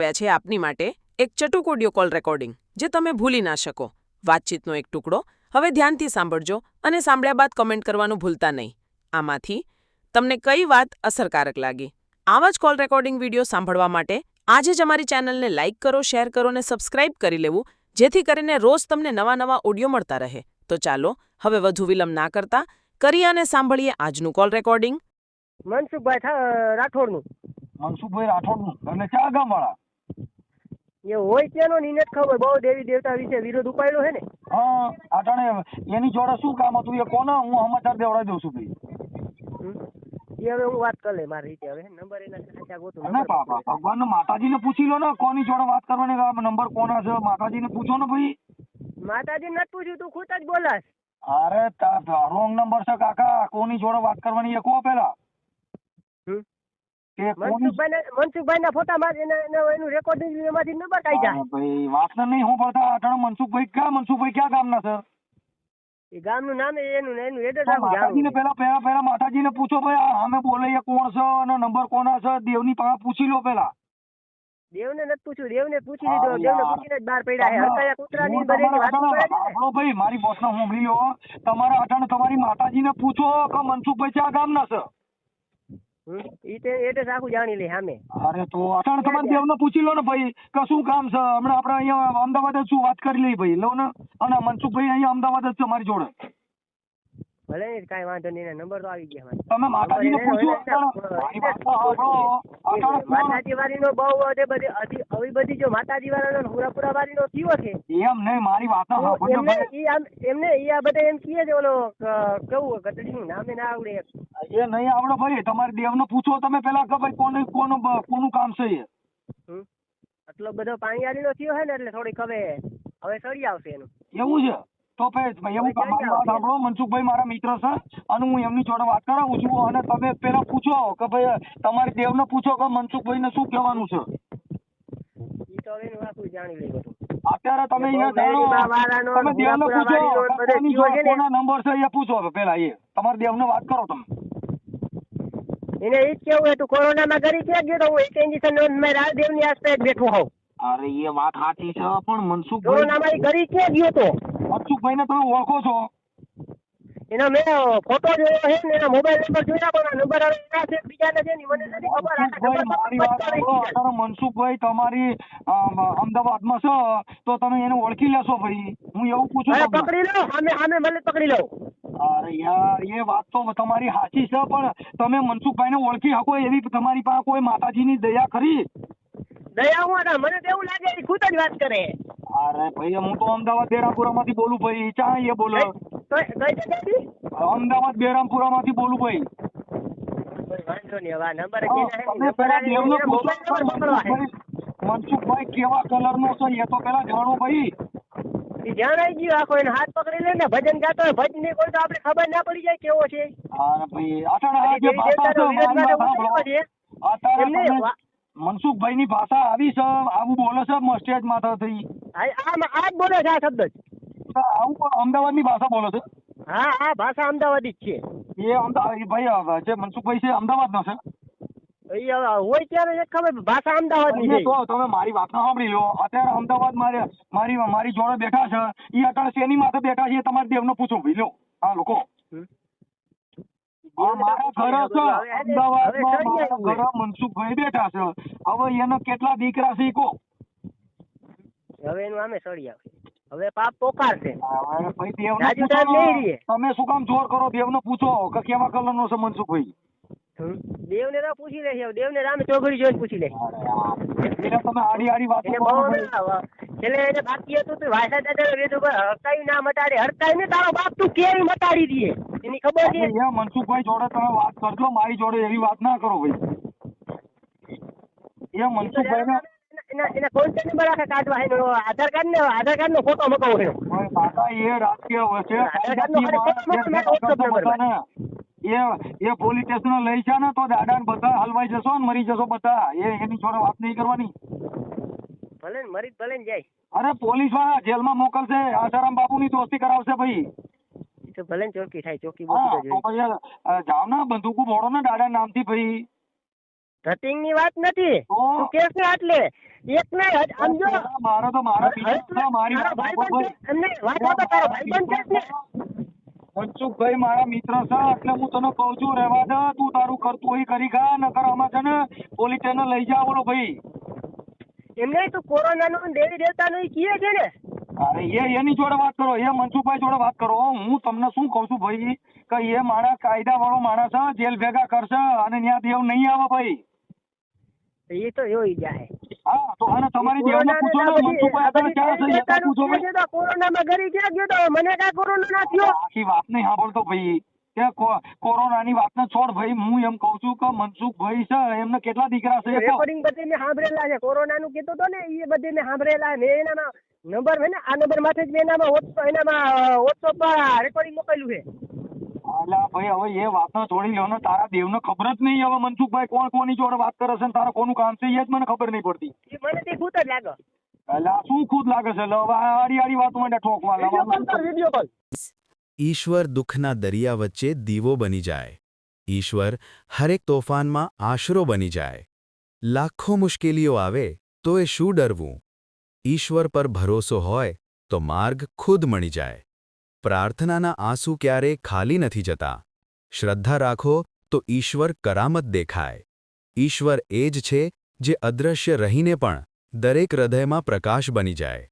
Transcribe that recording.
આવ્યા છે આપની માટે એક ચટુક ઓડિયો કોલ રેકોર્ડિંગ જે તમે ભૂલી ના શકો. વાતચીતનો એક ટુકડો. હવે ધ્યાનથી સાંભળજો અને સાંભળ્યા બાદ કમેન્ટ કરવાનું ભૂલતા નહીં. આમાંથી તમને કઈ વાત અસરકારક લાગી. આવા જ કોલ રેકોર્ડિંગ વીડિયો સાંભળવા માટે આજે જ અમારી ચેનલને લાઇક કરો શેર કરો અને સબસ્ક્રાઇબ કરી લેવું જેથી કરીને રોજ તમને નવા નવા ઓડિયો મળતા રહે. તો ચાલો હવે વધુ વિલંબ ના કરતા કરીએ અને સાંભળીએ આજનું કોલ રેકોર્ડિંગ મનસુખભાઈ રાઠોડનું. મનસુખભાઈ રાઠોડનું. એટલે ક્યાં ગામ વાળા એ હોય ત્યાંનો ને ખબર. બહુ દેવી દેવતા વિશે વિરોધ ઉપાડ્યો હે ને? હા અટાણે એની જોડે શું કામ હતું? એ કોને? હું સમાચાર દેવડાવી દઉં છું ભાઈ. એ હવે હું વાત કરી લે મારી રીતે હવે. નંબર એના સાચા ગોતું. ના બાપા ભગવાન માતાજીને પૂછી લો ને કોની જોડે વાત કરવાની નંબર કોના છે. માતાજીને પૂછો ને ભાઈ. માતાજી નથી પૂછ્યું તું ખુદ જ બોલાસ અરે રોંગ નંબર છે કાકા. કોની જોડે વાત કરવાની એ કહો પેલા. મનસુખભાઈ ના ફોટા માર એના એના- એનું રેકોર્ડિંગ એમાંથી નંબર કાઢી હા, ભાઈ વાત નહીં હું પડતા અટાણે મનસુખભાઈ ક્યાં મનસુખભાઈ ક્યાં ગામના છે? એ ગામનું નામ એનું ને એનું એડ્રેસ માતાજીને પેલા પેલા પેલા માતાજીને પૂછો ભાઈ અમે બોલે કોણ છે અને નંબર કોના છે? દેવની પાસે પૂછી લો પેલા દેવને નથી પૂછ્યું. દેવને પૂછી લીધો. દેવને. પૂછીને જ બહાર પડ્યા છે. હરકાયા કૂતરાની તમારા વાત તમારી કરે છે ને. ભાઈ મારી બોસના સાંભળી તમારા અટાણે તમારી માતાજીને પૂછો કે મનસુખભાઈ ક્યાં ગામના છે? હમ. ઈ તે એડ્રેસ આખું જાણી લે સામે. અરે તો અટાણે તમારે પૂછી લો ને ભાઈ, કે કામ છે? હમણાં આપણે અહીંયા અમદાવાદ જ શું વાત કરી લઈ ભાઈ. લો ને. અને મનસુખભાઈ અહીંયા અમદાવાદ જ છે મારી જોડે. ભલે ને કાંઈ વાંધો નહીં નંબર તો આવી ગયા. તમે માતાજીને પૂછો. માતાજી વાળીનો બહુ વધે બધી અધી આવી બધી જો માતાજી વાળાનો હુરાપુરા વાળીનો થયો છે? એમ નહીં મારી વાત સાંભળો ઈ આમ એમને ઈ આ બધા એમ કહે છે ઓલો કેવું ગધડીનું નામે ના આવડે એ નહીં આવડે ભાઈ તમારે દેવનો પૂછો તમે પેલા કે ભાઈ કોનું કોનું કોનું કામ છે એ. આટલો બધો પાણીયાળીનો થયો છે ને એટલે થોડીક હવે હવે સળી આવશે એનું. એવું છે? તો ભાઈ મારી વાત સાંભળો મનસુખભાઈ મારા મિત્ર છે અને હું એમની જોડે વાત કરાવું છું અને તમે પેલા પૂછો કે ભાઈ તમારી દેવને પૂછો કે મનસુખભાઈને શું કહેવાનું છે. અત્યારે તમે અહીંયા જાણો તમે દેવને પૂછો કોની ને. નંબર છે એ પૂછો પેલા એ. તમારે દેવને વાત કરો તમે. એને એ જ કેવું હતું કોરોનામાં ઘરે ક્યાં ગયો તો હું એક ઇન્જેક્શન મેં રાજદેવની આસપાસ બેઠો હોઉં. અરે એ વાત સાચી છે પણ મનસુખ કોરોનામાં ઘરે ક્યાં ગયો તો. મનસુખભાઈને તમે ઓળખો છો? એનો મેં ફોટો જોયો છે ને એના મોબાઈલ નંબર જોયા પણ નંબર આવે છે બીજાના છે ને મને નથી ખબર. મારી વાત સાંભળો. મનસુખભાઈ તમારી અમ, અમદાવાદમાં છે તો તમે એને ઓળખી લેશો ભાઈ. હું એવું પૂછું તમને. પકડી લો સામે સામે મને પકડી લો. અરે યાર એ વાત તો તમારી સાચી છે પણ તમે મનસુખભાઈને ઓળખી શકો એવી તમારી પાસે કોઈ માતાજીની દયા ખરી? દયા હું મને તો એવું લાગે એ ખુદ જ વાત કરે. અરે ભાઈ હું તો અમદાવાદ બેરામપુરામાંથી બોલું ભાઈ. ચા એ બોલો? અમદાવાદ બેરામપુરા માંથી બોલું ભાઈ. મનસુખભાઈ કેવા કલર નો છે એ તો પેલા જાણો ભાઈ. જણાઈ ગયું આખો એને હાથ પકડી લે ને ભજન ગાતો હોય ભજન નહીં કોઈ તો આપણે ખબર ના પડી જાય કેવો છે અરે ભાઈ અટાણે જે ભાષા એમને તમે ની ભાષા આવી છે આવું બોલે છે મસ્ટેજ માથેથી થઈ આ- બોલે છે આ શબ્દ આવું અમદાવાદની ભાષા બોલે છે? હા આ ભાષા અમદાવાદી જ છે. એ અમદાવાદ ભાઈ જે મનસુખભાઈ છે અમદાવાદના છે? હોય ત્યારે ખબર ભાષા અમદાવાદની તો તમે મારી વાત ના સાંભળી લો. અત્યારે અમદાવાદ મારે મારી મારી જોડે બેઠા છે. એ અત્યારે શેની માથે બેઠા છે તમારે દેવ નો પૂછો ભાઈ લો આ લોકો. મારા ઘરે છે. હવે- હવે અમદાવાદમાં મારા ઘરે મનસુખભાઈ બેઠા છે. હવે એના કેટલા દીકરા છે હવે એનું આમે સળી આવે. હવે પાપ પોકાર છે. હવે ભાઈ દેવને રાજુ પૂછો સાહેબ નહીં રહીએ. તમે શું કામ જોર કરો? દેવને પૂછો કે કેવા કલરનો છે મનસુખભાઈ? દેવને ના પૂછી લે છે. દેવને રામે ચોકડી જોઈને પૂછી લે તમે આડી આડી વાતો એને કરો બહુ ભાઈ. ના આવે. છેલ્લે એને બાકી હતું તું વાસા દાદા વેદ ઉપર હડકાઈ ના મટાડે. હડકાઈ ને તારો બાપ તું કેવી મટાડી દે? એની ખબર છે? મનસુખભાઈ જોડે તમે વાત કરજો. મારી જોડે એવી વાત ના કરો ભાઈ. એ મનસુખભાઈ એના એના કોન્ટેક્ટ નંબર આખા કાઢવા એનો આધાર કાર્ડ ને આધાર કાર્ડ નો ફોટો મકાવો એનો કાકા એ રાજકીય વચ્ચે આધાર ફોટો મોકલો, એ એ પોલીસ સ્ટેશન લઈ જા ને તો દાદા બધા હલવાઈ જશો ને મરી જશો બધા. એ એની જોડે વાત નહીં કરવાની. ભલે મરી ભલે જાય. અરે પોલીસવાળા જેલમાં મોકલશે આસારામ બાપુની દોસ્તી કરાવશે ભાઈ. તો ભલે ચોકી થાય ચોકી બોકી અ, ને બંદૂકો ભોળો ને દાદા નામથી ભાઈ. ધતિંગની વાત નથી. તું? કેસ ને આટલે એક ને સમજો મારો તો મારા મારી વાત ભાઈબંધ છે, એમને વાત તો તારો ભાઈબંધ છે જ ને. મનસુખભાઈ મારા મિત્ર છે એટલે હું તને કહું છું રહેવા દે તું તારું કરતું હોય કરી ખા નકર આમાં છે ને પોલીસ સ્ટેશન લઈ જા બોલો ભાઈ. એમને તું કોરોના નું દેવી દેવતા નું કીએ છે ને? અરે એ એની જોડે વાત કરો એ મનસુખભાઈ જોડે વાત કરો હું. તમને શું કહું છું ભાઈ કે એ માણસ કાયદા વાળો માણસ છે જેલ ભેગા કરશે અને ત્યાં દેવ નહીં આવે ભાઈ. એ તો જોઈ જાય. હા તો અને તમારી દેવને પૂછો ને મનસુખભાઈ અત્યારે ક્યાં છે? એ પૂછો ભાઈ કોરોનામાં ઘરી ક્યાં ગયો તો? મને કાંઈ કોરોના ના થયો. આખી વાત નહીં સાંભળતો ભાઈ. કોરોનાની વાતને છોડ ભાઈ. હું એમ કહું છું કે મનસુખભાઈ છે એમને કેટલા દીકરા છે રેકોર્ડિંગ બધી મેં સાંભળેલા છે. કોરોના નું કીધું તો ને એ બધી ને સાંભળેલા મેં એનામાં નંબર છે ને આ નંબરમાંથી જ મેં એનામાં એનામાં વોટ્સઅપ પર રેકોર્ડિંગ મોકલ્યું છે. અલા ભાઈ હવે એ વાતને છોડી લો ને તારા દેવને ખબર જ નહીં હવે મનસુખભાઈ કોણ કોની જોડે વાત કરે છે ને તારે કોનું કામ છે એ જ મને ખબર નહીં પડતી. મને તે ભૂત જ લાગે. અલા શું ખુદ લાગે છે? હવે આડી આડી વાત મને ઠોકવા ઈશ્વર દુઃખના દરિયા વચ્ચે દીવો બની જાય. ઈશ્વર હરેક તોફાનમાં આશરો બની જાય. લાખો મુશ્કેલીઓ આવે તો એ શું ડરવું? ઈશ્વર પર ભરોસો હોય તો માર્ગ ખુદ મળી જાય. પ્રાર્થનાના આંસુ ક્યારે ખાલી નથી જતા? શ્રદ્ધા રાખો તો ઈશ્વર કરામત દેખાય. ઈશ્વર એ જ છે જે અદૃશ્ય રહીને પણ દરેક હૃદયમાં પ્રકાશ બની જાય.